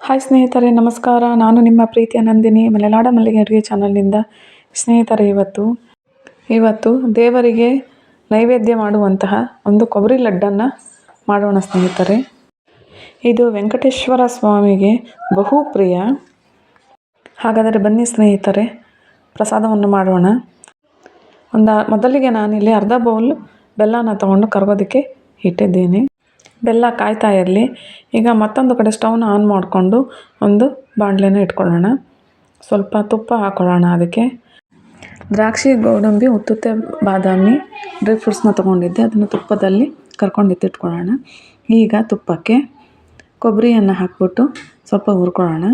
Hi ಸ್ನೇಹಿತರೆ, ನಮಸ್ಕಾರ. ನಾನು ನಿಮ್ಮ ಪ್ರೀತಿಯ ನಂದಿನಿ, ಮಲೆನಾಡ ಮಲ್ಲಿಗೆ ಅಡುಗೆ ಚಾನಲ್ನಿಂದ. ಸ್ನೇಹಿತರೆ, ಇವತ್ತು ಇವತ್ತು ದೇವರಿಗೆ ನೈವೇದ್ಯ ಮಾಡುವಂತಹ ಒಂದು ಕೊಬ್ಬರಿ ಲಡ್ಡನ್ನು ಮಾಡೋಣ ಸ್ನೇಹಿತರೆ. ಇದು ವೆಂಕಟೇಶ್ವರ ಸ್ವಾಮಿಗೆ ಬಹು ಪ್ರಿಯ. ಹಾಗಾದರೆ ಬನ್ನಿ ಸ್ನೇಹಿತರೆ, ಪ್ರಸಾದವನ್ನು ಮಾಡೋಣ. ಒಂದು, ಮೊದಲಿಗೆ ನಾನಿಲ್ಲಿ ಅರ್ಧ ಬೌಲ್ ಬೆಲ್ಲನ ತಗೊಂಡು ಕರಗೋದಕ್ಕೆ ಇಟ್ಟಿದ್ದೀನಿ. ಬೆಲ್ಲ ಕಾಯ್ತಾ ಇರಲಿ. ಈಗ ಮತ್ತೊಂದು ಕಡೆ ಸ್ಟವ್ನ ಆನ್ ಮಾಡಿಕೊಂಡು ಒಂದು ಬಾಣಲೆನ ಇಟ್ಕೊಳ್ಳೋಣ. ಸ್ವಲ್ಪ ತುಪ್ಪ ಹಾಕೊಳ್ಳೋಣ ಅದಕ್ಕೆ. ದ್ರಾಕ್ಷಿ, ಗೋಡಂಬಿ, ಉತ್ತುತ್ತೆ, ಬಾದಾಮಿ ಡ್ರೈ ಫ್ರೂಟ್ಸ್ನ ತೊಗೊಂಡಿದ್ದೆ. ಅದನ್ನು ತುಪ್ಪದಲ್ಲಿ ಕರ್ಕೊಂಡು ಎತ್ತಿಟ್ಕೊಳ್ಳೋಣ ಈಗ ತುಪ್ಪಕ್ಕೆ ಕೊಬ್ಬರಿಯನ್ನು ಹಾಕ್ಬಿಟ್ಟು ಸ್ವಲ್ಪ ಹುರ್ಕೊಳ್ಳೋಣ.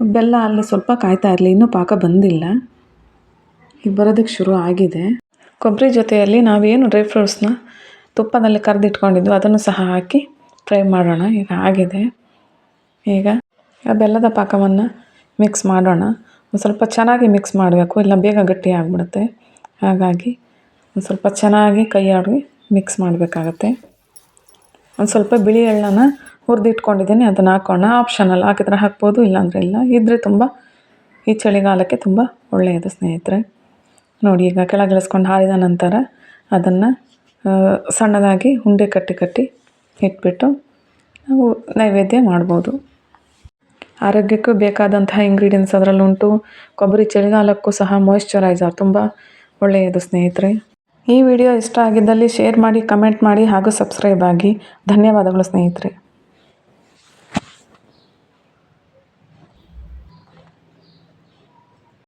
ಬೆಲ್ಲ ಅಲ್ಲಿ ಸ್ವಲ್ಪ ಕಾಯ್ತಾ ಇರಲಿ. ಇನ್ನೂ ಪಾಕ ಬಂದಿಲ್ಲ. ಈಗ ಬರೋದಕ್ಕೆ ಶುರು ಆಗಿದೆ. ಕೊಬ್ಬರಿ ಜೊತೆಯಲ್ಲಿ ನಾವೇನು ಡ್ರೈ ಫ್ರೂಟ್ಸ್ನ ತುಪ್ಪದಲ್ಲಿ ಕರೆದಿಟ್ಕೊಂಡಿದ್ದು, ಅದನ್ನು ಸಹ ಹಾಕಿ ಫ್ರೈ ಮಾಡೋಣ. ಈಗ ಆಗಿದೆ. ಈಗ ಬೆಲ್ಲದ ಪಾಕವನ್ನು ಮಿಕ್ಸ್ ಮಾಡೋಣ. ಒಂದು ಸ್ವಲ್ಪ ಚೆನ್ನಾಗಿ ಮಿಕ್ಸ್ ಮಾಡಬೇಕು. ಇಲ್ಲ, ಬೇಗ ಗಟ್ಟಿ ಆಗಿಬಿಡುತ್ತೆ. ಹಾಗಾಗಿ ಒಂದು ಸ್ವಲ್ಪ ಚೆನ್ನಾಗಿ ಕೈಯಾಡಿ ಮಿಕ್ಸ್ ಮಾಡಬೇಕಾಗತ್ತೆ. ಒಂದು ಸ್ವಲ್ಪ ಬಿಳಿ ಎಳ್ಳನ ಹುರಿದಿಟ್ಕೊಂಡಿದ್ದೀನಿ. ಅದನ್ನು ಹಾಕೋಣ. ಆಪ್ಷನಲ್ ಹಾಕಿದ್ರೆ ಹಾಕ್ಬೋದು, ಇಲ್ಲಾಂದರೆ ಇಲ್ಲ. ಇದ್ದರೆ ತುಂಬ, ಈ ಚಳಿಗಾಲಕ್ಕೆ ತುಂಬ ಒಳ್ಳೆಯದು ಸ್ನೇಹಿತರೆ. ನೋಡಿ, ಈಗ ಕೆಳಗಿಳಿಸ್ಕೊಂಡು ಹಾರಿದ ನಂತರ ಅದನ್ನು ಸಣ್ಣದಾಗಿ ಉಂಡೆ ಕಟ್ಟಿ ಕಟ್ಟಿ ಇಟ್ಬಿಟ್ಟು ನಾವು ನೈವೇದ್ಯ ಮಾಡ್ಬೋದು. ಆರೋಗ್ಯಕ್ಕೂ ಬೇಕಾದಂತಹ ಇಂಗ್ರೀಡಿಯೆಂಟ್ಸ್ ಅದರಲ್ಲುಂಟು. ಕೊಬ್ಬರಿ, ಚಳಿಗಾಲಕ್ಕೂ ಸಹ ಮಾಯಿಶ್ಚರೈಸರ್ ತುಂಬ ಒಳ್ಳೆಯದು ಸ್ನೇಹಿತರೆ. ಈ ವಿಡಿಯೋ ಇಷ್ಟ ಆಗಿದ್ದಲ್ಲಿ ಶೇರ್ ಮಾಡಿ ಕಮೆಂಟ್ ಮಾಡಿ ಹಾಗೂ ಸಬ್ಸ್ಕ್ರೈಬ್ ಆಗಿ. ಧನ್ಯವಾದಗಳು ಸ್ನೇಹಿತರೆ.